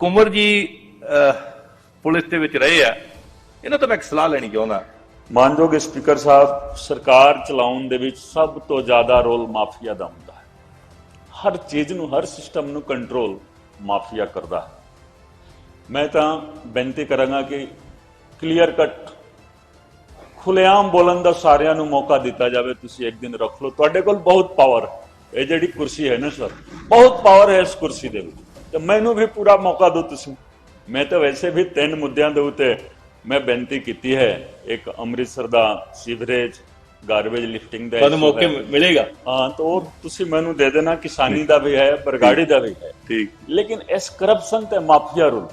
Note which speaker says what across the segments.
Speaker 1: ਕੁੰਵਰ ਜੀ ਪੁਲਿਸ ਦੇ ਵਿੱਚ ਰਹੇ ਆ। ਇਹਨਾਂ ਤੋਂ ਮੈਂ ਇੱਕ ਸਲਾਹ ਲੈਣੀ ਚਾਹੁੰਦਾ।
Speaker 2: ਮਾਨਯੋਗ ਸਪੀਕਰ ਸਾਹਿਬ, ਸਰਕਾਰ ਚਲਾਉਣ ਦੇ ਵਿੱਚ ਸਭ ਤੋਂ ਜ਼ਿਆਦਾ ਰੋਲ ਮਾਫੀਆ ਦਾ ਹੁੰਦਾ ਹੈ। ਹਰ ਚੀਜ਼ ਨੂੰ, ਹਰ ਸਿਸਟਮ ਨੂੰ ਕੰਟਰੋਲ ਮਾਫੀਆ ਕਰਦਾ ਹੈ। ਮੈਂ ਤਾਂ ਬੇਨਤੀ ਕਰਾਂਗਾ ਕਿ ਕਲੀਅਰ ਕੱਟ ਖੁੱਲੇਆਮ ਬੋਲਣ ਦਾ ਸਾਰਿਆਂ ਨੂੰ ਮੌਕਾ ਦਿੱਤਾ ਜਾਵੇ, ਤੁਸੀਂ ਇੱਕ ਦਿਨ ਰੱਖ ਲਓ। ਤੁਹਾਡੇ ਕੋਲ ਬਹੁਤ ਪਾਵਰ ਹੈ। ਇਹ ਜਿਹੜੀ ਕੁਰਸੀ ਹੈ ਨਾ ਸਰ ਬਹੁਤ ਪਾਵਰ ਹੈ ਇਸ ਕੁਰਸੀ ਦੇ ਵਿੱਚ। ਤੇ ਮੈਨੂੰ ਵੀ ਪੂਰਾ ਮੌਕਾ ਦਿਓ ਤੁਸੀਂ। ਮੈਂ ਤਾਂ ਵੈਸੇ ਵੀ ਤਿੰਨ ਮੁੱਦਿਆਂ ਦੇ ਉੱਤੇ ਮੈਂ ਬੇਨਤੀ ਕੀਤੀ ਹੈ। ਇੱਕ ਅੰਮ੍ਰਿਤਸਰ ਦਾ ਸੀਵਰੇਜ ਗਾਰਬੇਜ ਲਿਫਟਿੰਗ ਦਾ
Speaker 1: ਤੁਹਾਨੂੰ ਮੌਕੇ। ਮਿਲੇਗਾ?
Speaker 2: ਹਾਂ ਤਾਂ ਉਹ ਤੁਸੀਂ ਮੈਨੂੰ ਦੇ ਦੇਣਾ ਕਿਸਾਨੀ ਦਾ ਵੀ ਹੈ ਬਰਗਾੜੀ ਦਾ ਵੀ ਹੈ।
Speaker 1: ਠੀਕ।
Speaker 2: ਲੇਕਿਨ ਇਸ ਕਰਪਸ਼ਨ ਤੇ ਮਾਫੀਆ ਰੂਲ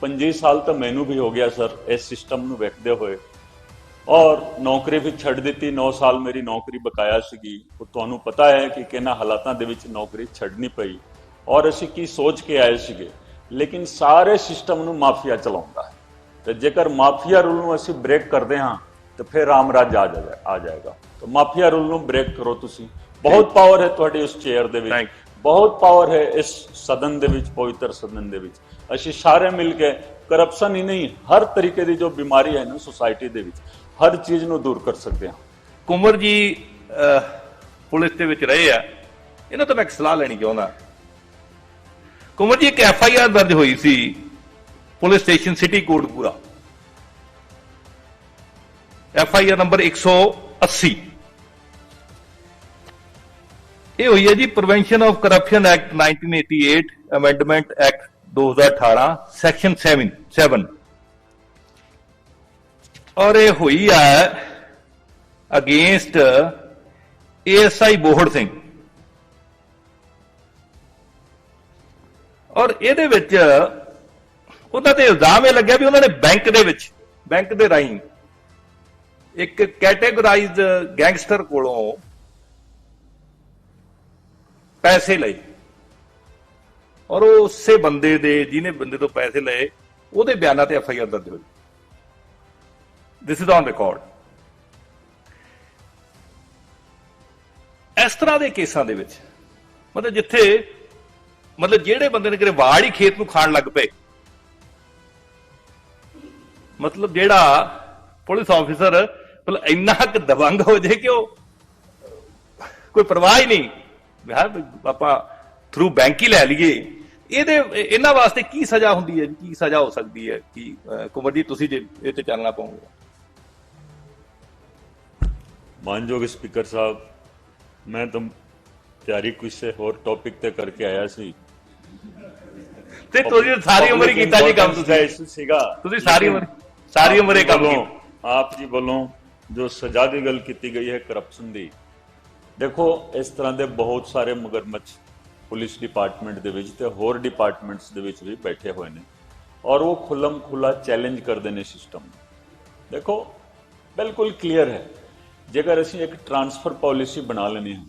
Speaker 2: 25 ਸਾਲ ਤਾਂ ਮੈਨੂੰ ਵੀ ਹੋ ਗਿਆ ਸਰ ਇਸ ਸਿਸਟਮ ਨੂੰ ਵੇਖਦੇ ਹੋਏ। ਔਰ ਨੌਕਰੀ ਵੀ ਛੱਡ ਦਿੱਤੀ 9 ਸਾਲ ਮੇਰੀ ਨੌਕਰੀ ਬਕਾਇਆ ਸੀਗੀ। ਉਹ ਤੁਹਾਨੂੰ ਪਤਾ ਹੈ ਕਿ ਕਿਹਨਾਂ ਹਾਲਾਤਾਂ ਦੇ ਵਿੱਚ ਨੌਕਰੀ ਛੱਡਣੀ ਪਈ। ਔਰ ਅਸੀਂ ਕੀ ਸੋਚ ਕੇ ਆਏ ਸੀਗੇ? ਲੇਕਿਨ ਸਾਰੇ ਸਿਸਟਮ ਨੂੰ ਮਾਫੀਆ ਚਲਾਉਂਦਾ ਹੈ। ਤੇ ਜੇਕਰ ਮਾਫੀਆ ਰੂਲ ਨੂੰ ਅਸੀਂ ਬ੍ਰੇਕ ਕਰਦੇ ਹਾਂ ਤਾਂ ਫਿਰ ਰਾਮ ਰਾਜ ਆ ਜਾਏਗਾ ਆ ਜਾਏਗਾ। ਤਾਂ ਮਾਫੀਆ ਰੂਲ ਨੂੰ ਬ੍ਰੇਕ ਕਰੋ ਤੁਸੀਂ। ਬਹੁਤ ਪਾਵਰ ਹੈ ਤੁਹਾਡੀ ਉਸ ਚੇਅਰ ਦੇ ਵਿੱਚ। ਬਹੁਤ ਪਾਵਰ ਹੈ ਇਸ ਸਦਨ ਦੇ ਵਿੱਚ ਪਵਿੱਤਰ ਸਦਨ ਦੇ ਵਿੱਚ। ਅਸੀਂ ਸਾਰੇ ਮਿਲ ਕੇ ਕਰਪਸ਼ਨ ਹੀ ਨਹੀਂ ਹਰ ਤਰੀਕੇ ਦੀ ਜੋ ਬਿਮਾਰੀ ਹੈ ਨਾ ਸੋਸਾਇਟੀ ਦੇ ਵਿੱਚ ਹਰ ਚੀਜ਼ ਨੂੰ ਦੂਰ ਕਰ ਸਕਦੇ ਹਾਂ।
Speaker 1: ਕੁੰਵਰ ਜੀ ਪੁਲਿਸ ਦੇ ਵਿੱਚ ਰਹੇ ਆ। ਇਹਨਾਂ ਤੋਂ ਮੈਂ ਇੱਕ ਸਲਾਹ ਲੈਣੀ ਚਾਹੁੰਦਾ। ਕੁੰਵਰ ਜੀ ਇੱਕ ਐਫ ਆਈ ਆਰ ਦਰਜ ਹੋਈ ਸੀ police station city Kotkapura F I R number 180 ਇਹ ਹੋਈ ਹੈ ਜੀ prevention of corruption act 1988 amendment act 2018 section 7 7 ਔਰ ਇਹ ਹੋਈ ਹੈ ਅਗੇਂਸਟ ਏਐਸਆਈ ਬੋਹੜ ਸਿੰਘ ਔਰ ਇਹਦੇ ਵਿੱਚ ਉਹਨਾਂ ਤੇ ਇਲਜ਼ਾਮ ਇਹ ਲੱਗਿਆ ਵੀ ਉਹਨਾਂ ਨੇ ਬੈਂਕ ਦੇ ਵਿੱਚ, ਬੈਂਕ ਦੇ ਰਾਹੀਂ ਇੱਕ ਕੈਟੇਗਰਾਈਜ਼ਡ ਗੈਂਗਸਟਰ ਕੋਲੋਂ ਪੈਸੇ ਲਏ। ਔਰ ਉਹ ਉਸੇ ਬੰਦੇ ਦੇ, ਜਿਹਨੇ ਬੰਦੇ ਤੋਂ ਪੈਸੇ ਲਏ, ਉਹਦੇ ਬਿਆਨਾਂ ਤੇ ਐਫ ਆਈ ਆਰ ਦਰਜ ਹੋਈ। ਦਿਸ ਇਜ਼ ਔਨ ਰਿਕਾਰਡ ਇਸ ਤਰ੍ਹਾਂ ਦੇ ਕੇਸਾਂ ਦੇ ਵਿੱਚ, ਮਤਲਬ ਜਿੱਥੇ ਮਤਲਬ ਜਿਹੜੇ ਬੰਦੇ ਨੇ ਕਿਤੇ ਵਾੜ ਹੀ ਖੇਤ ਨੂੰ ਖਾਣ ਲੱਗ ਪਏ। ਮਤਲਬ ਜਿਹੜਾ ਪੁਲਿਸ ਆਫੀਸਰ ਮਤਲਬ ਇੰਨਾ ਕੁ ਦਬੰਗ ਹੋ ਜੇ ਕਿ ਉਹ ਕੋਈ ਪਰਵਾਹ ਹੀ ਨਹੀਂ। ਯਾਰ ਆਪਾਂ ਥਰੂ ਬੈਂਕ ਹੀ ਲੈ ਲਈਏ। ਇਹਦੇ ਇਹਨਾਂ ਵਾਸਤੇ ਕੀ ਸਜ਼ਾ ਹੁੰਦੀ ਹੈ? ਕੀ ਸਜ਼ਾ ਹੋ ਸਕਦੀ ਹੈ? ਕੀ ਅਹ, ਕੁੰਵਰ ਜੀ ਤੁਸੀਂ ਜੇ ਇਹ ਤੇ ਚੱਲਣਾ ਪਾਉਂਗੇ।
Speaker 2: ਮਾਨਯੋਗ ਸਪੀਕਰ ਸਾਹਿਬ ਮੈਂ ਤਾਂ ਤਿਆਰੀ ਕਿਸੇ ਹੋਰ ਟੌਪਿਕ ਤੇ ਕਰਕੇ ਆਇਆ ਸੀ।
Speaker 1: ਤੇ ਤੁਸੀਂ ਸਾਰੀ ਉਮਰ ਹੀ ਕੀਤਾ ਜੀ ਕੰਮ ਤੁਸੀਂ।
Speaker 2: ਸੀਗਾ।
Speaker 1: ਤੁਸੀਂ ਸਾਰੀ ਉਮਰ ਸਾਰੀ ਉਮਰ ਇਹ ਕੰਮ ਕੀਤਾ।
Speaker 2: ਆਪ ਜੀ ਵੱਲੋਂ ਜੋ ਸਜ਼ਾ ਦੀ ਗੱਲ ਕੀਤੀ ਗਈ ਹੈ ਕਰਪਸ਼ਨ ਦੀ ਦੇਖੋ ਇਸ ਤਰ੍ਹਾਂ ਦੇ ਬਹੁਤ ਸਾਰੇ ਮਗਰਮੱਛ ਪੁਲਿਸ ਡਿਪਾਰਟਮੈਂਟ ਦੇ ਵਿੱਚ ਤੇ ਹੋਰ ਡਿਪਾਰਟਮੈਂਟਸ ਦੇ ਵਿੱਚ ਵੀ ਬੈਠੇ ਹੋਏ ਨੇ ਔਰ ਉਹ ਖੁੱਲਮ ਖੁੱਲਾ ਚੈਲੰਜ ਕਰਦੇ ਨੇ ਸਿਸਟਮ ਦੇਖੋ ਬਿਲਕੁਲ ਕਲੀਅਰ ਹੈ। ਜੇਕਰ ਅਸੀਂ ਇੱਕ ਟਰਾਂਸਫਰ ਪਾਲਿਸੀ ਬਣਾ ਲੈਣੀ ਹੈ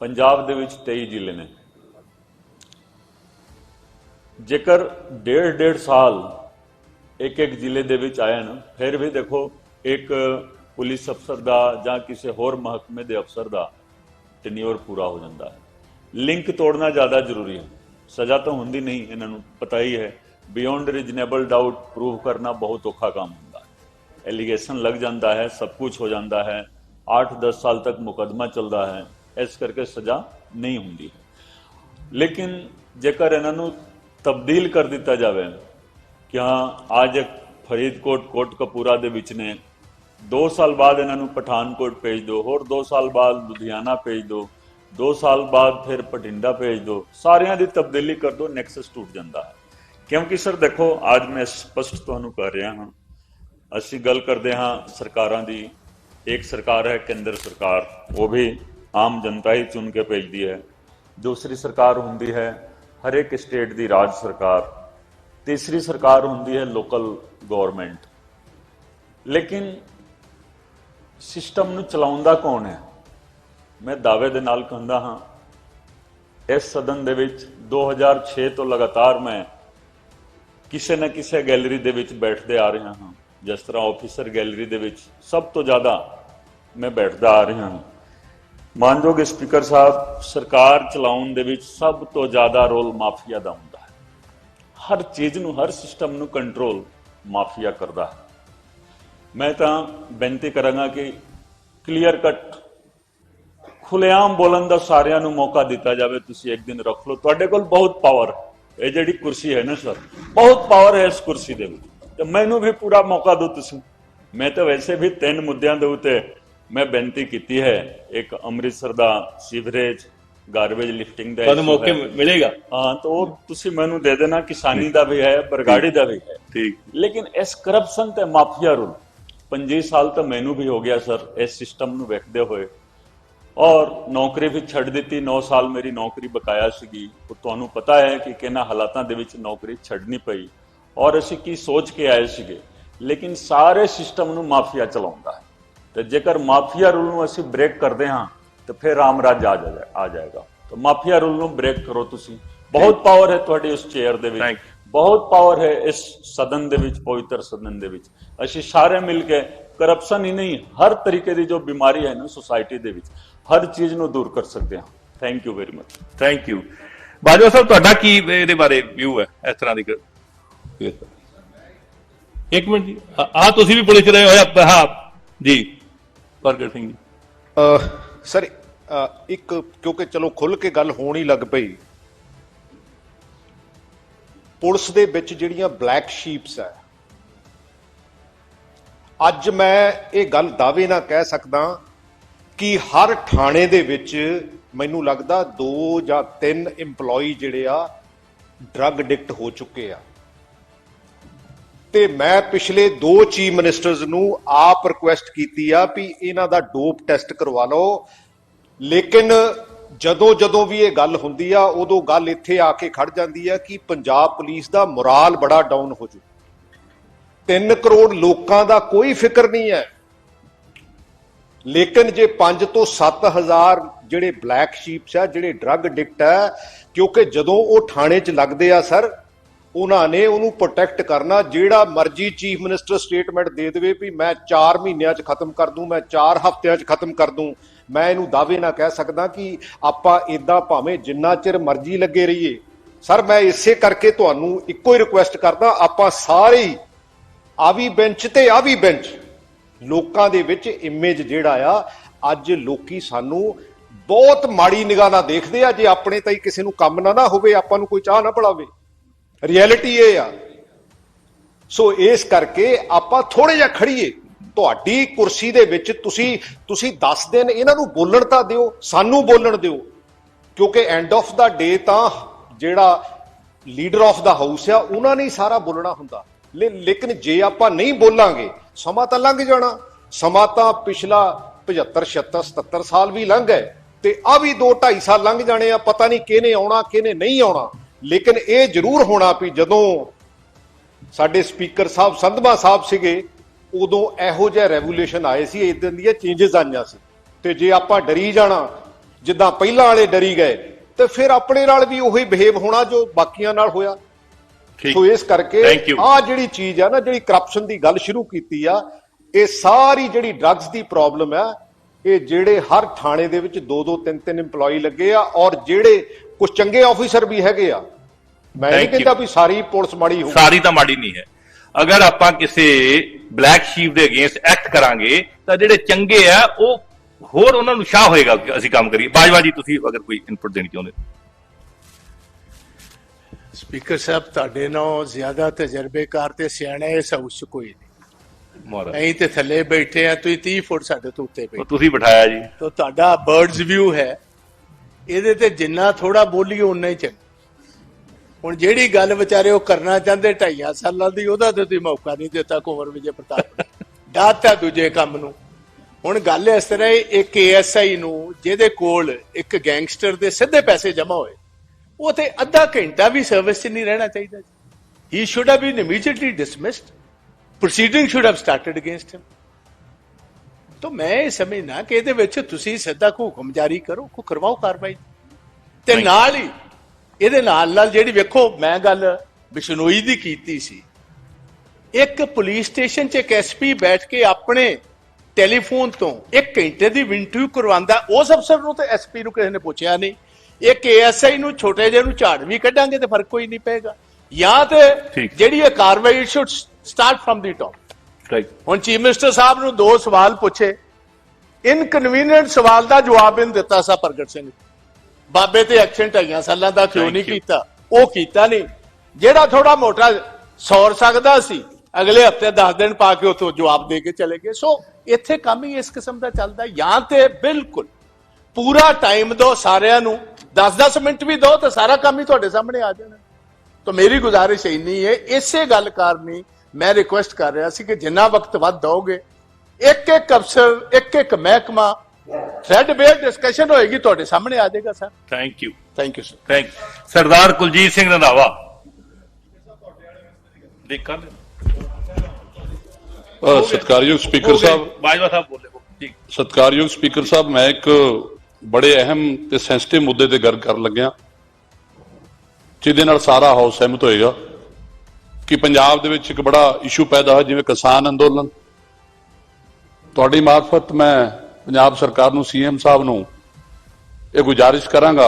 Speaker 2: ਪੰਜਾਬ ਦੇ ਵਿੱਚ 23 ਜ਼ਿਲ੍ਹੇ ਨੇ ਜੇਕਰ ਡੇਢ ਡੇਢ ਸਾਲ ਇੱਕ ਇੱਕ ਜ਼ਿਲ੍ਹੇ ਦੇ ਵਿੱਚ ਆਇਆ ਨਾ ਫਿਰ ਵੀ ਦੇਖੋ ਇੱਕ ਪੁਲਿਸ ਅਫਸਰ ਦਾ ਜਾਂ ਕਿਸੇ ਹੋਰ ਮਹਿਕਮੇ ਦੇ ਅਫਸਰ ਦਾ ਟੈਨਿਓਰ ਪੂਰਾ ਹੋ ਜਾਂਦਾ ਹੈ। ਲਿੰਕ ਤੋੜਨਾ ਜ਼ਿਆਦਾ ਜ਼ਰੂਰੀ ਹੈ। ਸਜ਼ਾ ਤਾਂ ਹੁੰਦੀ ਨਹੀਂ, ਇਹਨਾਂ ਨੂੰ ਪਤਾ ਹੀ ਹੈ। ਬਿਯੋਂਡ ਰੀਜਨੇਬਲ ਡਾਊਟ ਪ੍ਰੂਵ ਕਰਨਾ ਬਹੁਤ ਔਖਾ ਕੰਮ ਹੁੰਦਾ ਹੈ। ਐਲੀਗੇਸ਼ਨ ਲੱਗ ਜਾਂਦਾ ਹੈ, ਸਭ ਕੁਝ ਹੋ ਜਾਂਦਾ ਹੈ। 8-10 ਸਾਲ ਤੱਕ ਮੁਕਦਮਾ ਚੱਲਦਾ ਹੈ। ਇਸ ਕਰਕੇ ਸਜ਼ਾ ਨਹੀਂ ਹੁੰਦੀ ਹੈ। ਲੇਕਿਨ ਜੇਕਰ ਇਹਨਾਂ ਨੂੰ ਤਬਦੀਲ ਕਰ ਦਿੱਤਾ ਜਾਵੇ ਕਿ ਹਾਂ, ਅੱਜ ਫਰੀਦਕੋਟ ਕੋਟ ਕਪੂਰਾ ਦੇ ਵਿੱਚ ਨੇ। 2 ਸਾਲ ਬਾਅਦ ਇਹਨਾਂ ਨੂੰ ਪਠਾਨਕੋਟ ਭੇਜ ਦਿਓ, ਹੋਰ 2 ਸਾਲ ਬਾਅਦ ਲੁਧਿਆਣਾ ਭੇਜ ਦਿਓ 2 ਸਾਲ ਬਾਅਦ ਫਿਰ ਪਟਿੰਡਾ ਭੇਜ ਦਿਓ। ਸਾਰਿਆਂ ਦੀ ਤਬਦੀਲੀ ਕਰ ਦਿਓ ਨੈਕਸਸ ਟੁੱਟ ਜਾਂਦਾ ਹੈ। ਕਿਉਂਕਿ ਸਰ, ਦੇਖੋ, ਅੱਜ ਮੈਂ ਸਪਸ਼ਟ ਤੁਹਾਨੂੰ ਕਰ ਰਿਹਾ ਹਾਂ। ਅਸੀਂ ਗੱਲ ਕਰਦੇ ਹਾਂ ਸਰਕਾਰਾਂ ਦੀ। ਇੱਕ ਸਰਕਾਰ ਹੈ, ਕੇਂਦਰ ਸਰਕਾਰ। ਉਹ ਵੀ ਆਮ ਜਨਤਾ ਹੀ ਚੁਣ ਕੇ ਭੇਜਦੀ ਹੈ। ਦੂਸਰੀ ਸਰਕਾਰ ਹੁੰਦੀ ਹੈ ਹਰ ਇੱਕ ਸਟੇਟ ਦੀ ਰਾਜ ਸਰਕਾਰ, ਤੀਸਰੀ ਸਰਕਾਰ ਹੁੰਦੀ ਹੈ ਲੋਕਲ ਗਵਰਨਮੈਂਟ ਲੇਕਿਨ ਸਿਸਟਮ ਨੂੰ ਚਲਾਉਂਦਾ ਕੌਣ ਹੈ? ਮੈਂ ਦਾਅਵੇ ਦੇ ਨਾਲ ਕਹਿੰਦਾ ਹਾਂ, ਇਸ ਸਦਨ ਦੇ ਵਿੱਚ 2006 ਤੋਂ ਲਗਾਤਾਰ ਮੈਂ ਕਿਸੇ ਨਾ ਕਿਸੇ ਗੈਲਰੀ ਦੇ ਵਿੱਚ ਬੈਠਦੇ ਆ ਰਿਹਾ ਹਾਂ। ਜਿਸ ਤਰ੍ਹਾਂ ਆਫੀਸਰ ਗੈਲਰੀ ਦੇ ਵਿੱਚ ਸਭ ਤੋਂ ਜ਼ਿਆਦਾ ਮੈਂ ਬੈਠਦਾ ਆ ਰਿਹਾ ਹਾਂ। ਮਾਨਯੋਗ ਸਪੀਕਰ ਸਾਹਿਬ, ਸਰਕਾਰ ਚਲਾਉਣ ਦੇ ਵਿੱਚ ਸਭ ਤੋਂ ਜ਼ਿਆਦਾ ਰੋਲ ਮਾਫੀਆ ਦਾ ਹੁੰਦਾ ਹੈ। ਹਰ ਚੀਜ਼ ਨੂੰ, ਹਰ ਸਿਸਟਮ ਨੂੰ ਕੰਟਰੋਲ ਮਾਫੀਆ ਕਰਦਾ ਹੈ। ਮੈਂ ਤਾਂ ਬੇਨਤੀ ਕਰਾਂਗਾ ਕਿ ਕਲੀਅਰ ਕੱਟ ਖੁੱਲੇਆਮ ਬੋਲਣ ਦਾ ਸਾਰਿਆਂ ਨੂੰ ਮੌਕਾ ਦਿੱਤਾ ਜਾਵੇ, ਤੁਸੀਂ ਇੱਕ ਦਿਨ ਰੱਖ ਲਓ। ਤੁਹਾਡੇ ਕੋਲ ਬਹੁਤ ਪਾਵਰ ਇਹ ਜਿਹੜੀ ਕੁਰਸੀ ਹੈ ਨਾ ਸਰ, ਬਹੁਤ ਪਾਵਰ ਹੈ ਇਸ ਕੁਰਸੀ ਦੇ ਵਿੱਚ। ਤੇ ਮੈਨੂੰ ਵੀ ਪੂਰਾ ਮੌਕਾ ਦਿਓ ਤੁਸੀਂ। ਮੈਂ ਤਾਂ ਵੈਸੇ ਵੀ ਤਿੰਨ ਮੁੱਦਿਆਂ ਦੇ ਉੱਤੇ ਮੈਂ ਬੇਨਤੀ ਕੀਤੀ ਹੈ ਇੱਕ ਅੰਮ੍ਰਿਤਸਰ ਦਾ ਸੀਵਰੇਜ ਗਾਰਬੇਜ ਲਿਫਟਿੰਗ ਦਾ
Speaker 1: ਤੁਹਾਨੂੰ ਮੌਕੇ। ਮਿਲੇਗਾ?
Speaker 2: ਹਾਂ ਤਾਂ ਉਹ ਤੁਸੀਂ ਮੈਨੂੰ ਦੇ ਦੇਣਾ ਕਿਸਾਨੀ ਦਾ ਵੀ ਹੈ ਬਰਗਾੜੀ ਦਾ ਵੀ ਹੈ।
Speaker 1: ਠੀਕ
Speaker 2: ਲੇਕਿਨ ਇਸ ਕਰਪਸ਼ਨ ਤੇ ਮਾਫੀਆ ਰੂਲ 25 ਸਾਲ ਤਾਂ ਮੈਨੂੰ ਵੀ ਹੋ ਗਿਆ ਸਰ ਇਸ ਸਿਸਟਮ ਨੂੰ ਵੇਖਦੇ ਹੋਏ। ਔਰ ਨੌਕਰੀ ਵੀ ਛੱਡ ਦਿੱਤੀ 9 ਸਾਲ ਮੇਰੀ ਨੌਕਰੀ ਬਕਾਇਆ ਸੀਗੀ। ਉਹ ਤੁਹਾਨੂੰ ਪਤਾ ਹੈ ਕਿ ਕਿਹਨਾਂ ਹਾਲਾਤਾਂ ਦੇ ਵਿੱਚ ਨੌਕਰੀ ਛੱਡਣੀ ਪਈ। ਔਰ ਅਸੀਂ ਕੀ ਸੋਚ ਕੇ ਆਏ ਸੀਗੇ। ਲੇਕਿਨ ਸਾਰੇ ਸਿਸਟਮ ਨੂੰ ਮਾਫੀਆ ਚਲਾਉਂਦਾ ਹੈ। ਤੇ ਜੇਕਰ ਮਾਫੀਆ ਰੂਲ ਨੂੰ ਅਸੀਂ ਬ੍ਰੇਕ ਕਰਦੇ ਹਾਂ ਤਾਂ ਫਿਰ ਰਾਮ ਰਾਜ ਆ ਜਾਏਗਾ ਆ ਜਾਏਗਾ। ਤਾਂ ਮਾਫੀਆ ਰੂਲ ਨੂੰ ਬ੍ਰੇਕ ਕਰੋ ਤੁਸੀਂ। ਬਹੁਤ ਪਾਵਰ ਹੈ ਤੁਹਾਡੀ ਉਸ ਚੇਅਰ ਦੇ ਵਿੱਚ। ਬਹੁਤ ਪਾਵਰ ਹੈ ਇਸ ਸਦਨ ਦੇ ਵਿੱਚ ਪਵਿੱਤਰ ਸਦਨ ਦੇ ਵਿੱਚ। ਅਸੀਂ ਸਾਰੇ ਮਿਲ ਕੇ ਕਰਪਸ਼ਨ ਹੀ ਨਹੀਂ ਹਰ ਤਰੀਕੇ ਦੀ ਜੋ ਬਿਮਾਰੀ ਹੈ ਨਾ ਸੋਸਾਇਟੀ ਦੇ ਵਿੱਚ ਹਰ ਚੀਜ਼ ਨੂੰ ਦੂਰ ਕਰ ਸਕਦੇ ਹਾਂ। Thank you very much
Speaker 1: thank you Bajwa Sahib ਤੁਹਾਡਾ ਕੀ ਇਹਦੇ ਬਾਰੇ ਵਿਊ ਹੈ ਇਸ ਤਰ੍ਹਾਂ ਦੀ ਇੱਕ ਮਿੰਟ ਜੀ। ਆ ਤੁਸੀਂ ਵੀ ਪੁਲਿਸ ਰਹੇ ਆ। ਹਾਂ। ਜੀ। ਪ੍ਰਗਟ ਸਿੰਘ ਜੀ।
Speaker 3: ਸਰ ਇੱਕ, ਕਿਉਂਕਿ ਚਲੋ ਖੁੱਲ ਕੇ ਗੱਲ ਹੋਣ ਹੀ ਲੱਗ ਪਈ। ਪੁਲਿਸ ਦੇ ਵਿੱਚ ਜਿਹੜੀਆਂ ਬਲੈਕ ਸ਼ੀਪਸ ਹੈ, ਅੱਜ ਮੈਂ ਇਹ ਗੱਲ ਦਾਅਵੇ ਨਾਲ ਕਹਿ ਸਕਦਾ ਕਿ ਹਰ ਥਾਣੇ ਦੇ ਵਿੱਚ ਮੈਨੂੰ ਲੱਗਦਾ ਦੋ ਜਾਂ ਤਿੰਨ EMPLOYE ਜਿਹੜੇ ਆ ਡਰੱਗ ਐਡਿਕਟ ਹੋ ਚੁੱਕੇ ਆ। ਤੇ ਮੈਂ ਪਿਛਲੇ ਦੋ ਚੀਫ ਮਿਨਿਸਟਰਸ ਨੂੰ ਆਪ ਰਿਕੁਐਸਟ ਕੀਤੀ ਆ ਵੀ ਇਹਨਾਂ ਦਾ ਡੋਪ ਟੈਸਟ ਕਰਵਾ ਲਓ। ਲੇਕਿਨ ਜਦੋਂ ਜਦੋਂ ਵੀ ਇਹ ਗੱਲ ਹੁੰਦੀ ਆ, ਉਦੋਂ ਗੱਲ ਇੱਥੇ ਆ ਕੇ ਖੜ ਜਾਂਦੀ ਆ ਕਿ ਪੰਜਾਬ ਪੁਲਿਸ ਦਾ ਮੋਰਾਲ ਬੜਾ ਡਾਊਨ ਹੋ ਜੂ। 3 ਕਰੋੜ ਲੋਕਾਂ ਦਾ ਕੋਈ ਫਿਕਰ ਨਹੀਂ ਹੈ। ਲੇਕਿਨ ਜੇ 5 ਤੋਂ 7000 ਜਿਹੜੇ ਬਲੈਕ ਸ਼ੀਪਸ ਆ, ਜਿਹੜੇ ਡਰੱਗ ਐਡਿਕਟ ਆ, ਕਿਉਂਕਿ ਜਦੋਂ ਉਹ ਥਾਣੇ 'ਚ ਲੱਗਦੇ ਆ, ਸਰ ਉਹਨਾਂ ਨੇ ਉਹਨੂੰ ਪ੍ਰੋਟੈਕਟ ਕਰਨਾ, ਜਿਹੜਾ ਮਰਜ਼ੀ ਚੀਫ ਮਿਨਿਸਟਰ ਸਟੇਟਮੈਂਟ ਦੇ ਦੇਵੇ ਵੀ ਮੈਂ 4 ਮਹੀਨਿਆਂ 'ਚ ਖਤਮ ਕਰ ਦੂੰ, ਮੈਂ 4 ਹਫ਼ਤਿਆਂ 'ਚ ਖਤਮ ਕਰ ਦੂੰ। ਮੈਂ ਇਹਨੂੰ ਦਾਅਵੇ ਨਾਲ ਕਹਿ ਸਕਦਾ ਕਿ ਆਪਾਂ ਇਦਾਂ ਭਾਵੇਂ ਜਿੰਨਾ ਚਿਰ ਮਰਜ਼ੀ ਲੱਗੇ ਰਹੀਏ। ਸਰ, ਮੈਂ ਇਸੇ ਕਰਕੇ ਤੁਹਾਨੂੰ ਇੱਕੋ ਹੀ ਰਿਕੁਐਸਟ ਕਰਦਾ, ਆਪਾਂ ਸਾਰੇ ਹੀ ਆ ਵੀ ਬੈਂਚ ਤੇ ਆ ਵੀ ਬੈਂਚ ਲੋਕਾਂ ਦੇ ਵਿੱਚ ਇਮੇਜ ਜਿਹੜਾ ਆ, ਅੱਜ ਲੋਕੀ ਸਾਨੂੰ ਬਹੁਤ ਮਾੜੀ ਨਿਗਾਹ ਨਾਲ ਦੇਖਦੇ ਆ, ਜੇ ਆਪਣੇ ਤਾਂ ਹੀ ਕਿਸੇ ਨੂੰ ਕੰਮ ਨਾ ਨਾ ਹੋਵੇ, ਆਪਾਂ ਨੂੰ ਕੋਈ ਚਾਹ ਨਾ ਪੜਾਵੇ ਰਿਐਲਿਟੀ ਇਹ ਆ। ਸੋ ਇਸ ਕਰਕੇ ਆਪਾਂ ਥੋੜੇ ਜਿਹਾ ਖੜੀਏ ਤੁਹਾਡੀ ਕੁਰਸੀ ਦੇ ਵਿੱਚ ਤੁਸੀਂ ਤੁਸੀਂ 10 ਦਿਨ ਇਹਨਾਂ ਨੂੰ ਬੋਲਣ ਤਾਂ ਦਿਓ, ਸਾਨੂੰ ਬੋਲਣ ਦਿਓ। ਕਿਉਂਕਿ ਐਂਡ ਆਫ ਦਾ ਡੇ ਤਾਂ ਜਿਹੜਾ ਲੀਡਰ ਆਫ ਦਾ ਹਾਊਸ ਆ, ਉਹਨਾਂ ਨੇ ਸਾਰਾ ਬੋਲਣਾ ਹੁੰਦਾ। ਲੇ- ਲੇਕਿਨ ਜੇ ਆਪਾਂ ਨਹੀਂ ਬੋਲਾਂਗੇ, ਸਮਾਂ ਤਾਂ ਲੰਘ ਜਾਣਾ। ਸਮਾਂ ਤਾਂ ਪਿਛਲਾ 75 76 77 ਸਾਲ ਵੀ ਲੰਘ ਗਏ। ਤੇ ਆ ਵੀ 2 2.5 ਸਾਲ ਲੰਘ ਜਾਣੇ ਆ, ਪਤਾ ਨਹੀਂ ਕਿਹਨੇ ਆਉਣਾ, ਕਿਹਨੇ ਨਹੀਂ ਆਉਣਾ। ਲੇਕਿਨ ਇਹ ਜ਼ਰੂਰ ਹੋਣਾ ਵੀ ਜਦੋਂ ਸਾਡੇ ਸਪੀਕਰ ਸਾਹਿਬ ਸੰਧਵਾ ਸਾਹਿਬ ਸੀਗੇ ਉਦੋਂ ਇਹੋ ਜਿਹਾ ਰੈਵੋਲੂਸ਼ਨ ਆਏ ਸੀ ਇਦਾਂ ਦੀਆਂ ਚੇਂਜਸ ਆਈਆਂ ਸੀ। ਤੇ ਜੇ ਆਪਾਂ ਡਰੀ ਜਾਣਾ ਜਿੱਦਾਂ ਪਹਿਲਾਂ ਵਾਲੇ ਡਰੀ ਗਏ ਤੇ ਫਿਰ ਆਪਣੇ ਨਾਲ ਵੀ ਉਹੀ ਬਿਹੇਵ ਹੋਣਾ ਜੋ ਬਾਕੀਆਂ ਨਾਲ ਹੋਇਆ।
Speaker 1: ਠੀਕ।
Speaker 3: ਸੋ ਇਸ ਕਰਕੇ. ਆ ਜਿਹੜੀ ਚੀਜ਼ ਆ ਨਾ ਜਿਹੜੀ ਕਰਪਸ਼ਨ ਦੀ ਗੱਲ ਸ਼ੁਰੂ ਕੀਤੀ ਆ ਇਹ ਸਾਰੀ ਜਿਹੜੀ ਡਰੱਗਸ ਦੀ ਪ੍ਰੋਬਲਮ ਆ ਇਹ ਜਿਹੜੇ ਹਰ ਥਾਣੇ ਦੇ ਵਿੱਚ ਦੋ ਦੋ ਤਿੰਨ ਤਿੰਨ EMPLOYE ਲੱਗੇ ਆ ਔਰ ਜਿਹੜੇ ਕੁਝ ਚੰਗੇ ਆਫੀਸਰ ਵੀ ਹੈਗੇ ਆ ਮੈਂ ਨਹੀਂ. ਕਹਿੰਦਾ ਵੀ ਸਾਰੀ ਪੁਲਿਸ ਮਾੜੀ ਹੋਊ
Speaker 1: ਸਾਰੀ ਤਾਂ ਮਾੜੀ ਨਹੀਂ ਹੈ। ਅਗਰ ਆਪਾਂ ਕਿਸੇ ਬਲੈਕ ਸ਼ੀਪ ਦੇ ਅਗੇਂਸਟ ਐਕਟ ਕਰਾਂਗੇ ਤਾਂ ਜਿਹੜੇ ਚੰਗੇ ਆ ਉਹ ਹੋਰ ਉਹਨਾਂ ਨੂੰ ਸ਼ਾਹ ਹੋਏਗਾ ਕਿ ਅਸੀਂ ਕੰਮ ਕਰੀਏ। ਬਾਜਵਾ ਜੀ ਤੁਸੀਂ ਅਗਰ ਕੋਈ ਇਨਪੁਟ ਦੇਣੀ ਚਾਹੁੰਦੇ।
Speaker 4: ਸਪੀਕਰ ਸਾਹਿਬ ਤੁਹਾਡੇ ਨਾਲੋਂ ਜ਼ਿਆਦਾ ਤਜਰਬੇਕਾਰ ਤੇ ਸਿਆਣੇ ਇਸ ਹਾਊਸ 'ਚ ਕੋਈ ਨਹੀਂ। ਅਸੀਂ ਤੇ ਥੱਲੇ ਬੈਠੇ ਆ ਤੁਸੀਂ 30 ਫੁੱਟ ਸਾਡੇ ਤੋਂ ਉੱਤੇ ਬੈਠੇ
Speaker 1: ਤੁਸੀਂ ਬਿਠਾਇਆ ਜੀ।
Speaker 4: ਤਾਂ ਤੁਹਾਡਾ ਬਰਡਸ ਵਿਊ ਹੈ। ਇਹਦੇ ਤੇ ਜਿੰਨਾ ਥੋੜਾ ਬੋਲੀਏ ਉਨਾ ਹੀ ਚੰਗਾ। ਹੁਣ ਜਿਹੜੀ ਗੱਲ ਵਿਚਾਰੇ ਉਹ ਕਰਨਾ ਚਾਹੁੰਦੇ ਢਾਈਆਂ ਸਾਲਾਂ ਦੀ ਉਹਦਾ ਤੇ ਤੁਸੀਂ ਮੌਕਾ ਨਹੀਂ ਦਿੱਤਾ ਕੁੰਵਰ ਵਿਜੇ ਪ੍ਰਤਾਪ ਡਾਤਾ ਦੂਜੇ ਕੰਮ ਨੂੰ। ਹੁਣ ਗੱਲ ਇਸ ਤਰ੍ਹਾਂ ਹੈ ਇੱਕ ਏਐਸਆਈ ਨੂੰ ਜਿਹਦੇ ਕੋਲ ਇੱਕ ਗੈਂਗਸਟਰ ਦੇ ਸਿੱਧੇ ਪੈਸੇ ਜਮ੍ਹਾਂ ਹੋਏ ਉਹ ਤੇ ਅੱਧਾ ਘੰਟਾ ਵੀ ਸਰਵਿਸ 'ਚ ਨਹੀਂ ਰਹਿਣਾ ਚਾਹੀਦਾ ਹੀ should have been immediately dismissed proceeding should have started against him ਤਾਂ ਮੈਂ ਇਹ ਸਮਝਣਾ ਕਿ ਇਹਦੇ ਵਿੱਚ ਤੁਸੀਂ ਸਿੱਧਾ ਹੁਕਮ ਜਾਰੀ ਕਰੋ ਕੋ ਕਰਵਾਓ ਕਾਰਵਾਈ। ਤੇ. ਨਾਲ ਹੀ ਇਹਦੇ ਨਾਲ ਨਾਲ ਜਿਹੜੀ ਵੇਖੋ ਮੈਂ ਗੱਲ ਬਿਸ਼ਨੋਈ ਦੀ ਕੀਤੀ ਸੀ। ਇੱਕ ਪੁਲਿਸ ਸਟੇਸ਼ਨ 'ਚ ਇੱਕ ਐਸਪੀ ਬੈਠ ਕੇ ਆਪਣੇ ਟੈਲੀਫੋਨ ਤੋਂ ਇੱਕ ਘੰਟੇ ਦੀ ਇੰਟਰਵਿਊ ਕਰਵਾਉਂਦਾ ਉਸ ਅਫਸਰ ਨੂੰ ਤੇ ਐਸਪੀ ਨੂੰ ਕਿਸੇ ਨੇ ਪੁੱਛਿਆ ਨਹੀਂ। ਇੱਕ ਏਐਸਆਈ ਨੂੰ ਛੋਟੇ ਜਿਹੇ ਨੂੰ ਝਾੜ ਵੀ ਕੱਢਾਂਗੇ ਤੇ ਫ਼ਰਕ ਕੋਈ ਨਹੀਂ ਪਏਗਾ। ਜਾਂ ਤੇ। ਜਿਹੜੀ ਇਹ ਕਾਰਵਾਈ should start from the top
Speaker 1: right
Speaker 4: ਹੁਣ ਚੀਫ ਮਿਨਿਸਟਰ ਸਾਹਿਬ ਨੂੰ ਦੋ ਸਵਾਲ ਪੁੱਛੇ। ਇਨਕਨਵੀਨੀਅੰਟ ਸਵਾਲ ਦਾ ਜਵਾਬ ਇਹਨੂੰ ਦਿੱਤਾ ਸਾ ਪ੍ਰਗਟ ਸਿੰਘ ਬਾਬੇ ਤੇ ਐਕਸ਼ਨ ਢਾਈਆਂ ਸਾਲਾਂ ਦਾ ਕਿਉਂ ਨਹੀਂ. ਕੀਤਾ? ਉਹ ਕੀਤਾ ਨਹੀਂ। ਜਿਹੜਾ ਥੋੜਾ ਮੋਟਾ ਸੌਰ ਸਕਦਾ ਸੀ ਅਗਲੇ ਹਫ਼ਤੇ 10 ਦਿਨ ਪਾ ਕੇ ਉਥੋਂ ਜਵਾਬ ਦੇ ਕੇ ਚਲੇ ਗਏ। ਸੋ ਇੱਥੇ ਕੰਮ ਹੀ ਇਸ ਕਿਸਮ ਦਾ ਚੱਲਦਾ। ਜਾਂ ਤੇ ਬਿਲਕੁਲ ਪੂਰਾ ਟਾਈਮ ਦਿਓ ਸਾਰਿਆਂ ਨੂੰ। 10-10 ਮਿੰਟ ਵੀ ਦਿਓ ਤਾਂ ਸਾਰਾ ਕੰਮ ਹੀ ਤੁਹਾਡੇ ਸਾਹਮਣੇ ਆ ਜਾਣਾ। ਤਾਂ ਮੇਰੀ ਗੁਜ਼ਾਰਿਸ਼ ਇੰਨੀ ਹੈ ਇਸੇ ਗੱਲ ਕਾਰਨੀ ਮੈਂ ਰਿਕੁਐਸਟ ਕਰ ਰਿਹਾ ਸੀ ਕਿ ਜਿੰਨਾ ਵਕਤ ਵੱਧ ਦੋਗੇ ਇੱਕ ਇੱਕ ਅਫਸਰ ਇੱਕ ਇੱਕ ਮਹਿਕਮਾ ਥ੍ਰੈਡ ਬੇਅਰ ਡਿਸਕਸ਼ਨ ਹੋਏਗੀ ਤੁਹਾਡੇ ਸਾਹਮਣੇ ਆ ਜਾਏਗਾ sir
Speaker 1: thank you
Speaker 4: thank you sir
Speaker 1: thank Sardar Kuljit Singh Randhawa. ਦੇਖਾਂ
Speaker 5: ਅ, ਸਤਿਕਾਰਯੋਗ ਸਪੀਕਰ ਸਾਹਿਬ।
Speaker 1: ਬਾਜਵਾ ਸਾਹਿਬ ਬੋਲੇ। ਠੀਕ।
Speaker 5: ਸਤਿਕਾਰਯੋਗ ਸਪੀਕਰ ਸਾਹਿਬ ਮੈਂ ਇੱਕ ਬੜੇ ਅਹਿਮ ਤੇ ਸੈਂਸਿਟਿਵ ਮੁੱਦੇ ਤੇ ਗੱਲ ਕਰਨ ਲੱਗਿਆ। ਜਿਹਦੇ ਨਾਲ ਸਾਰਾ ਹਾਊਸ ਸਹਿਮਤ ਹੋਏਗਾ ਕਿ ਪੰਜਾਬ ਦੇ ਵਿੱਚ ਇੱਕ ਬੜਾ ਇਸ਼ੂ ਪੈਦਾ ਹੋਇਆ ਜਿਵੇਂ ਕਿਸਾਨ ਅੰਦੋਲਨ। ਤੁਹਾਡੀ ਮਾਰਫਤ ਮੈਂ ਪੰਜਾਬ ਸਰਕਾਰ ਨੂੰ ਸੀਐਮ ਸਾਹਿਬ ਨੂੰ ਇਹ ਗੁਜ਼ਾਰਿਸ਼ ਕਰਾਂਗਾ।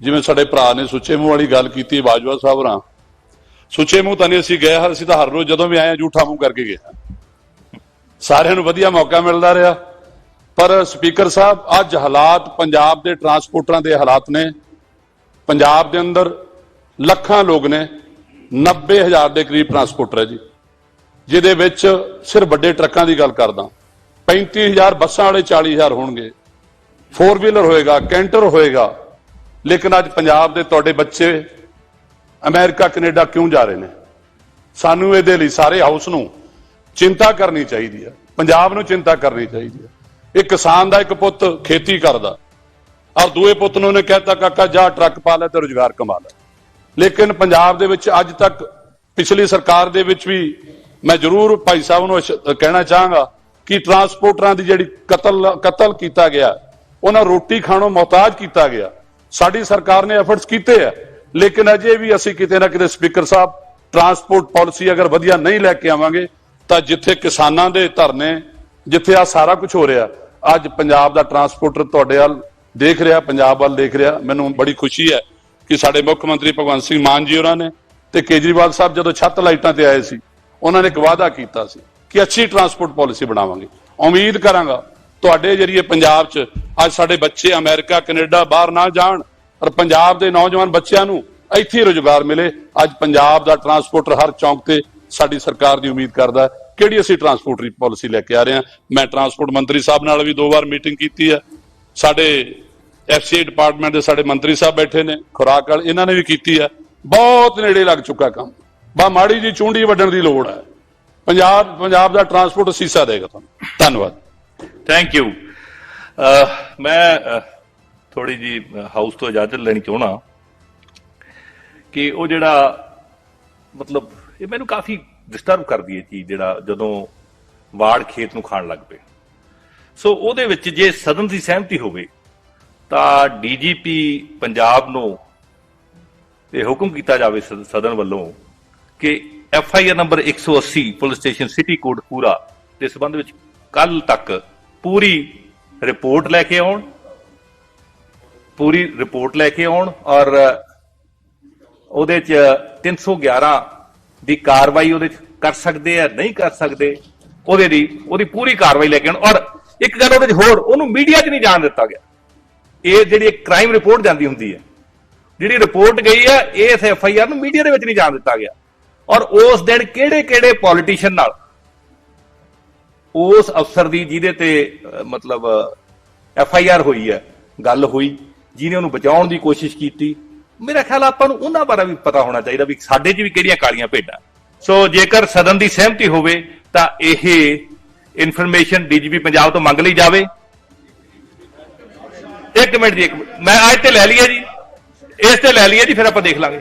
Speaker 5: ਜਿਵੇਂ ਸਾਡੇ ਭਰਾ ਨੇ ਸੁੱਚੇ ਮੂੰਹ ਵਾਲੀ ਗੱਲ ਕੀਤੀ ਬਾਜਵਾ ਸਾਹਿਬ ਰਾਂ ਸੁੱਚੇ ਮੂੰਹ ਤਾਂ ਨਹੀਂ, ਅਸੀਂ ਗਏ ਹਰ ਅਸੀਂ ਤਾਂ ਹਰ ਰੋਜ਼ ਜਦੋਂ ਵੀ ਆਏ ਹਾਂ ਝੂਠਾ ਮੂੰਹ ਕਰਕੇ ਗਏ ਹਾਂ। ਸਾਰਿਆਂ ਨੂੰ ਵਧੀਆ ਮੌਕਾ ਮਿਲਦਾ ਰਿਹਾ। ਪਰ ਸਪੀਕਰ ਸਾਹਿਬ, ਅੱਜ ਹਾਲਾਤ ਪੰਜਾਬ ਦੇ ਟਰਾਂਸਪੋਰਟਰਾਂ ਦੇ ਹਾਲਾਤ ਨੇ। ਪੰਜਾਬ ਦੇ ਅੰਦਰ ਲੱਖਾਂ ਲੋਕ ਨੇ 90000 ਦੇ ਕਰੀਬ ਟਰਾਂਸਪੋਰਟਰ ਹੈ ਜੀ। ਜਿਹਦੇ ਵਿੱਚ ਸਿਰਫ ਵੱਡੇ ਟਰੱਕਾਂ ਦੀ ਗੱਲ ਕਰਦਾ। 35000 ਬੱਸਾਂ ਵਾਲੇ 40000 ਹੋਣਗੇ। 4 ਵੀਲਰ ਹੋਏਗਾ, ਕੈਂਟਰ ਹੋਏਗਾ। ਲੇਕਿਨ ਅੱਜ ਪੰਜਾਬ ਦੇ ਤੁਹਾਡੇ ਬੱਚੇ ਅਮਰੀਕਾ, ਕੈਨੇਡਾ ਕਿਉਂ ਜਾ ਰਹੇ ਨੇ? ਸਾਨੂੰ ਇਹਦੇ ਲਈ ਸਾਰੇ ਹਾਊਸ ਨੂੰ ਚਿੰਤਾ ਕਰਨੀ ਚਾਹੀਦੀ ਹੈ। ਪੰਜਾਬ ਨੂੰ ਚਿੰਤਾ ਕਰਨੀ ਚਾਹੀਦੀ ਹੈ। ਇਹ ਕਿਸਾਨ ਦਾ ਇੱਕ ਪੁੱਤ ਖੇਤੀ ਕਰਦਾ। ਔਰ ਦੂਏ ਪੁੱਤ ਨੂੰ ਉਹਨੇ ਕਹਿਤਾ, ਕਾਕਾ, ਜਾ, ਟਰੱਕ ਪਾ ਲੈ ਤੇ ਰੁਜ਼ਗਾਰ ਕਮਾ ਲੈ। ਲੇਕਿਨ ਪੰਜਾਬ ਦੇ ਵਿੱਚ ਅੱਜ ਤੱਕ ਪਿਛਲੀ ਸਰਕਾਰ ਦੇ ਵਿੱਚ ਵੀ ਮੈਂ ਜ਼ਰੂਰ ਭਾਈ ਸਾਹਿਬ ਨੂੰ ਅਸ਼- ਕਹਿਣਾ ਚਾਹਾਂਗਾ ਕਿ ਟਰਾਂਸਪੋਰਟਰਾਂ ਦੀ ਜਿਹੜੀ ਕਤਲ ਕਤਲ ਕੀਤਾ ਗਿਆ, ਉਹਨਾਂ ਰੋਟੀ ਖਾਣੋਂ ਮੁਹਤਾਜ ਕੀਤਾ ਗਿਆ। ਸਾਡੀ ਸਰਕਾਰ ਨੇ ਐਫਰਟਸ ਕੀਤੇ ਆ, ਲੇਕਿਨ ਅਜੇ ਵੀ ਅਸੀਂ ਕਿਤੇ ਨਾ ਕਿਤੇ ਸਪੀਕਰ ਸਾਹਿਬ, ਟਰਾਂਸਪੋਰਟ ਪਾਲਿਸੀ ਅਗਰ ਵਧੀਆ ਨਹੀਂ ਲੈ ਕੇ ਆਵਾਂਗੇ, ਤਾਂ ਜਿੱਥੇ ਕਿਸਾਨਾਂ ਦੇ ਧਰਨੇ, ਜਿੱਥੇ ਆ ਸਾਰਾ ਕੁਝ ਹੋ ਰਿਹਾ, ਅੱਜ ਪੰਜਾਬ ਦਾ ਟਰਾਂਸਪੋਰਟਰ ਤੁਹਾਡੇ ਵੱਲ ਦੇਖ ਰਿਹਾ, ਪੰਜਾਬ ਵੱਲ ਦੇਖ ਰਿਹਾ। ਮੈਨੂੰ ਬੜੀ ਖੁਸ਼ੀ ਹੈ ਕਿ ਸਾਡੇ ਮੁੱਖ ਮੰਤਰੀ ਭਗਵੰਤ ਸਿੰਘ ਮਾਨ ਜੀ ਉਹਨਾਂ ਨੇ ਤੇ ਕੇਜਰੀਵਾਲ ਸਾਹਿਬ ਜਦੋਂ ਛੱਤ ਲਾਈਟਾਂ ਤੇ ਆਏ ਸੀ, ਉਹਨਾਂ ਨੇ ਇੱਕ ਵਾਅਦਾ ਕੀਤਾ ਸੀ ਕਿ ਅੱਛੀ ਟਰਾਂਸਪੋਰਟ ਪਾਲਿਸੀ ਬਣਾਵਾਂਗੇ। ਉਮੀਦ ਕਰਾਂਗਾ, ਤੁਹਾਡੇ ਜਰੀਏ ਪੰਜਾਬ 'ਚ ਅੱਜ ਸਾਡੇ ਬੱਚੇ ਅਮਰੀਕਾ, ਕੈਨੇਡਾ ਬਾਹਰ ਨਾ ਜਾਣ ਔਰ ਪੰਜਾਬ ਦੇ ਨੌਜਵਾਨ ਬੱਚਿਆਂ ਨੂੰ ਇੱਥੇ ਹੀ ਰੁਜ਼ਗਾਰ ਮਿਲੇ। ਅੱਜ ਪੰਜਾਬ ਦਾ ਟਰਾਂਸਪੋਰਟਰ ਹਰ ਚੌਂਕ ਤੇ ਸਾਡੀ ਸਰਕਾਰ ਦੀ ਉਮੀਦ ਕਰਦਾ ਕਿਹੜੀ ਅਸੀਂ ਟਰਾਂਸਪੋਰਟਰੀ ਪਾਲਿਸੀ ਲੈ ਕੇ ਆ ਰਹੇ ਹਾਂ? ਮੈਂ ਟਰਾਂਸਪੋਰਟ ਮੰਤਰੀ ਸਾਹਿਬ ਨਾਲ ਵੀ ਦੋ ਵਾਰ ਮੀਟਿੰਗ ਕੀਤੀ ਹੈ। ਸਾਡੇ ਐਫਸੀਆਈ ਡਿਪਾਰਟਮੈਂਟ ਦੇ ਸਾਡੇ ਮੰਤਰੀ ਸਾਹਿਬ ਬੈਠੇ ਨੇ, ਖੁਰਾਕ ਵਾਲੇ, ਇਹਨਾਂ ਨੇ ਵੀ ਕੀਤੀ ਹੈ। ਬਹੁਤ ਨੇੜੇ ਲੱਗ ਚੁੱਕਾ ਕੰਮ। ਬਾ ਮਾੜੀ ਜੀ ਚੁੰਡੀ ਵੱਢਣ ਦੀ ਲੋੜ ਹੈ। ਪੰਜਾਬ ਪੰਜਾਬ ਦਾ ਟਰਾਂਸਪੋਰਟ ਸੀਸਾ ਦੇਗਾ ਤੁਹਾਨੂੰ। ਧੰਨਵਾਦ।
Speaker 1: ਥੈਂਕ ਯੂ ਮੈਂ ਥੋੜੀ ਜੀ ਹਾਊਸ ਤੋਂ ਇਜਾਜ਼ਤ ਲੈਣੀ ਚਾਹਣਾ ਕਿ ਉਹ ਜਿਹੜਾ, ਮਤਲਬ, ਇਹ ਮੈਨੂੰ ਕਾਫੀ ਡਿਸਟਰਬ ਕਰਦੀ ਹੈ ਚੀਜ਼ ਜਿਹੜਾ ਜਦੋਂ ਵਾੜ ਖੇਤ ਨੂੰ ਖਾਣ ਲੱਗ ਪਏ। ਸੋ ਉਹਦੇ ਵਿੱਚ ਜੇ ਸਦਨ ਦੀ ਸਹਿਮਤੀ ਹੋਵੇ, ਤਾਂ ਡੀਜੀਪੀ ਪੰਜਾਬ ਨੂੰ ਇਹ ਹੁਕਮ ਕੀਤਾ ਜਾਵੇ ਸਦ- ਸਦਨ ਵੱਲੋਂ ਕਿ F I R number 180 police station city Kotkapura. ਦੇ ਸਬੰਧ ਵਿੱਚ ਕੱਲ ਤੱਕ ਪੂਰੀ ਰਿਪੋਰਟ ਲੈ ਕੇ ਆਉਣ। ਪੂਰੀ ਰਿਪੋਰਟ ਲੈ ਕੇ ਆਉਣ ਔਰ ਉਹਦੇ ਚ 311 ਦੀ ਕਾਰਵਾਈ ਉਹਦੇ ਚ ਕਰ ਸਕਦੇ ਆ, ਨਹੀਂ ਕਰ ਸਕਦੇ, ਉਹਦੇ ਦੀ, ਉਹਦੀ ਪੂਰੀ ਕਾਰਵਾਈ ਲੈ ਕੇ ਆਉਣ। ਔਰ ਇੱਕ ਗੱਲ ਉਹਦੇ ਚ ਹੋਰ, ਉਹਨੂੰ ਮੀਡੀਆ 'ਚ ਨਹੀਂ ਜਾਣ ਦਿੱਤਾ ਗਿਆ। ਇਹ ਜਿਹੜੀ ਕ੍ਰਾਈਮ ਰਿਪੋਰਟ ਜਾਂਦੀ ਹੁੰਦੀ ਹੈ, ਜਿਹੜੀ ਰਿਪੋਰਟ ਗਈ ਹੈ ਇਸ ਐਫ ਆਈ ਆਰ ਨੂੰ ਮੀਡੀਆ ਦੇ ਵਿੱਚ ਨਹੀਂ ਜਾਣ ਦਿੱਤਾ ਗਿਆ। ਔਰ ਉਸ ਦਿਨ ਕਿਹੜੇ ਕਿਹੜੇ ਪੋਲੀਟੀਸ਼ੀਅਨ ਨਾਲ? ਉਸ ਅਫਸਰ ਦੀ ਜਿਹਦੇ ਤੇ ਮਤਲਬ ਐਫ ਆਈ ਆਰ ਹੋਈ ਹੈ, ਗੱਲ ਹੋਈ, ਜਿਹਨੇ ਉਹਨੂੰ ਬਚਾਉਣ ਦੀ ਕੋਸ਼ਿਸ਼ ਕੀਤੀ। ਮੇਰਾ ਖਿਆਲ ਆਪਾਂ ਨੂੰ ਉਹਨਾਂ ਬਾਰੇ ਵੀ ਪਤਾ ਹੋਣਾ ਚਾਹੀਦਾ ਵੀ ਸਾਡੇ 'ਚ ਵੀ ਕਿਹੜੀਆਂ ਕਾਲੀਆਂ ਭੇਡਾਂ। ਸੋ ਜੇਕਰ ਸਦਨ ਦੀ ਸਹਿਮਤੀ ਹੋਵੇ, ਤਾਂ ਇਹ ਇਨਫੋਰਮੇਸ਼ਨ ਡੀਜੀਪੀ ਪੰਜਾਬ ਤੋਂ ਮੰਗ ਲਈ ਜਾਵੇ। ਇੱਕ ਮਿੰਟ ਜੀ, ਇੱਕ ਮਿੰਟ। ਮੈਂ ਅੱਜ ਤੇ ਲੈ ਲਈਏ ਜੀ। ਇਸ ਤੇ ਲੈ ਲਈਏ ਜੀ, ਫਿਰ ਆਪਾਂ ਦੇਖ ਲਾਂਗੇ।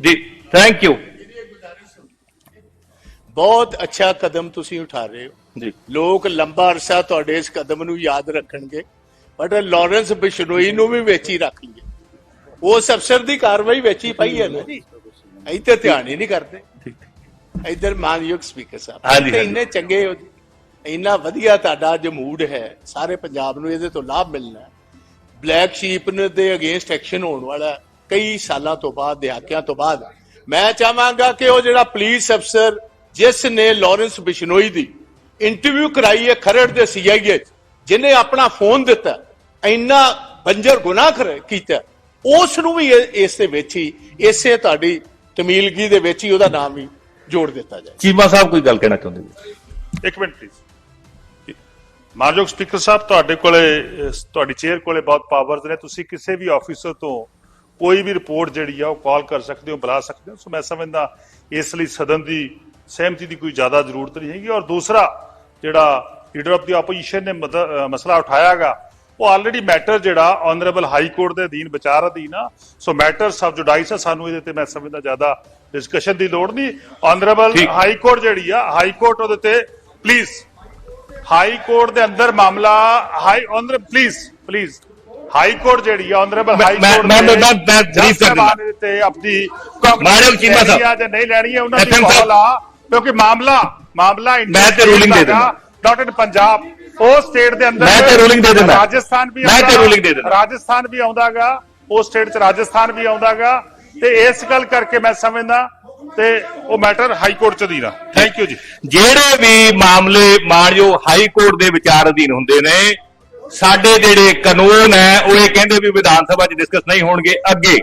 Speaker 1: ਜੀ- ਥੈਂਕ ਯੂ
Speaker 4: ਬਹੁਤ ਅੱਛਾ ਕਦਮ ਤੁਸੀਂ ਉਠਾ ਰਹੇ ਹੋ।
Speaker 1: ਜੀ।
Speaker 4: ਲੋਕ ਲੰਬਾ ਅਰਸਾ ਤੁਹਾਡੇ ਇਸ ਕਦਮ ਨੂੰ ਯਾਦ ਰੱਖਣਗੇ ਬਟ ਲਾਰੈਂਸ ਬਿਸ਼ਨੋਈ ਨੂੰ ਵੀ ਵਿੱਚ ਹੀ ਰੱਖ ਲਈਏ ਉਸ ਅਫਸਰ ਦੀ ਕਾਰਵਾਈ ਵਿੱਚ ਹੀ ਪਈ ਹੈ ਨਾ ਜੀ। ਤੇ ਧਿਆਨ ਹੀ ਨਹੀਂ ਕਰਦੇ। ਇਧਰ ਮਾਨਯੋਗ ਸਪੀਕਰ ਸਾਹਿਬ। ਇੰਨੇ ਚੰਗੇ ਹੋ ਇੰਨਾ ਵਧੀਆ ਤੁਹਾਡਾ ਜੋ ਮੂਡ ਹੈ। ਸਾਰੇ ਪੰਜਾਬ ਨੂੰ ਇਹਦੇ ਤੋਂ ਲਾਭ ਮਿਲਣਾ ਬਲੈਕ ਸ਼ੀਪ ਨੇ ਦੇ ਅਗੇਂਸਟ ਐਕਸ਼ਨ ਹੋਣ ਵਾਲਾ। ਕਈ ਸਾਲਾਂ ਤੋਂ ਬਾਅਦ ਦਹਾਕਿਆਂ ਤੋਂ ਬਾਅਦ ਮੈਂ ਚਾਹਾਂਗਾ ਕਿ ਉਹ ਜਿਹੜਾ ਪੁਲਿਸ ਅਫਸਰ ਜਿਸ ਨੇ ਲਾਰੈਂਸ ਬਿਸ਼ਨੋਈ ਦੀ ਇੰਟਰਵਿਊ ਕਰਾਈ ਹੈ ਖਰੜ ਦੇ ਸੀਆਈਏ ਜਿਹਨੇ ਆਪਣਾ ਫੋਨ ਦਿੱਤਾ ਇੰਨਾ ਬੰਜਰ ਗੁਨਾਹ ਕਰ- ਕੀਤਾ ਉਸ ਨੂੰ ਵੀ ਇਸ ਦੇ ਵਿੱਚ ਹੀ ਇਸੇ ਤੁਹਾਡੀ ਤਮੀਲਗੀ ਦੇ ਵਿੱਚ ਹੀ ਉਹਦਾ ਨਾਮ ਵੀ ਜੋੜ ਦਿੱਤਾ ਜਾਏ।
Speaker 1: ਚੀਮਾ ਸਾਹਿਬ ਕੋਈ ਗੱਲ ਕਹਿਣਾ ਚਾਹੁੰਦੇ ਜੀ
Speaker 6: ਇੱਕ ਮਿੰਟ ਪਲੀਜ਼ ਮਾਨਯੋਗ ਸਪੀਕਰ ਸਾਹਿਬ ਤੁਹਾਡੇ ਕੋਲੇ ਤੁਹਾਡੀ ਚੇਅਰ ਕੋਲੇ ਬਹੁਤ ਪਾਵਰਸ ਨੇ। ਤੁਸੀਂ ਕਿਸੇ ਵੀ ਆਫੀਸਰ ਤੋਂ ਕੋਈ ਵੀ ਰਿਪੋਰਟ ਜਿਹੜੀ ਆ ਉਹ ਕਾਲ ਕਰ ਸਕਦੇ ਹੋ ਬੁਲਾ ਸਕਦੇ ਹੋ। ਸੋ ਮੈਂ ਸਮਝਦਾ ਇਸ ਲਈ ਸਦਨ ਦੀ ਸਹਿਮਤੀ ਦੀ ਕੋਈ ਜ਼ਿਆਦਾ ਜ਼ਰੂਰਤ ਨਹੀਂ ਹੈਗੀ। ਔਰ ਦੂਸਰਾ ਜਿਹੜਾ ਲੀਡਰ ਆਫ ਦੀ ਆਪੋਜੀਸ਼ਨ ਨੇ ਮਸਲਾ ਉਠਾਇਆਗਾ ਉਹ ਆਲਰੇਡੀ ਮੈਟਰ ਜਿਹੜਾ ਆਨਰੇਬਲ ਹਾਈ ਕੋਰਟ ਦੇ ਅਧੀਨ ਵਿਚਾਰ ਅਧੀਨ ਆ। ਸੋ ਮੈਟਰ ਸਬ ਜੁਡਾਈਸ ਆ ਸਾਨੂੰ ਇਹਦੇ ਤੇ ਮੈਂ ਸਮਝਦਾ ਜ਼ਿਆਦਾ ਡਿਸਕਸ਼ਨ ਦੀ ਲੋੜ ਨਹੀਂ। ਆਨਰੇਬਲ। ਹਾਈ ਕੋਰਟ ਜਿਹੜੀ ਆ ਹਾਈ ਕੋਰਟ ਉਹਦੇ ਤੇ ਪਲੀਜ਼ ਹਾਈ ਕੋਰਟ ਦੇ ਅੰਦਰ ਮਾਮਲਾ high honour please please high court ਜਿਹੜੀ ਆ ਆਨਰੇਬਲ ਹਾਈ ਕੋਰਟ
Speaker 1: ਮੈਂ- ਮੈਂ- ਮੈਂ brief ਕਰ ਦਿੰਦਾ।
Speaker 6: ਤੇ ਆਪਣੀ
Speaker 1: ਮਾਨਯੋਗ ਚੀਮਾ ਸਾਹਿਬ।
Speaker 6: ਨਹੀਂ ਲੈਣੀ ਹੈ ਉਹਨਾਂ ਦੀ। ਕਾਲ ਆ ਕਿਉਂਕਿ ਮਾਮਲਾ ਮਾਮਲਾ
Speaker 1: ਮੈਂ ਤੇ ruling ਦੇ ਦਿੰਦਾ।
Speaker 6: ਨਾਟ ਇਨ ਪੰਜਾਬ ਉਹ ਸਟੇਟ ਦੇ ਅੰਦਰ
Speaker 1: ਮੈਂ ਤੇ ruling ਦੇ ਦਿੰਦਾ।
Speaker 6: ਰਾਜਸਥਾਨ ਵੀ
Speaker 1: ਮੈਂ ਤੇ ruling ਦੇ ਦਿੰਦਾ।
Speaker 6: ਰਾਜਸਥਾਨ ਵੀ ਆਉਂਦਾਗਾ ਉਹ ਸਟੇਟ ਚ ਰਾਜਸਥਾਨ ਵੀ ਆਉਂਦਾਗਾ ਤੇ ਇਸ ਗੱਲ ਕਰਕੇ ਮੈਂ ਸਮਝਦਾ ਤੇ ਉਹ ਮੈਟਰ ਹਾਈ ਕੋਰਟ ਚ ਦੀਨਾ ਥੈਂਕ ਯੂ ਜੀ
Speaker 1: ਜਿਹੜੇ ਵੀ ਮਾਮਲੇ ਮਾਣਯੋਗ ਹਾਈ ਕੋਰਟ ਦੇ ਵਿਚਾਰ ਅਧੀਨ ਹੁੰਦੇ ਨੇ ਸਾਡੇ ਜਿਹੜੇ ਕਾਨੂੰਨ ਹੈ, ਉਹ ਇਹ ਕਹਿੰਦੇ ਵੀ ਵਿਧਾਨ ਸਭਾ 'ਚ ਡਿਸਕਸ ਨਹੀਂ ਹੋਣਗੇ ਅੱਗੇ।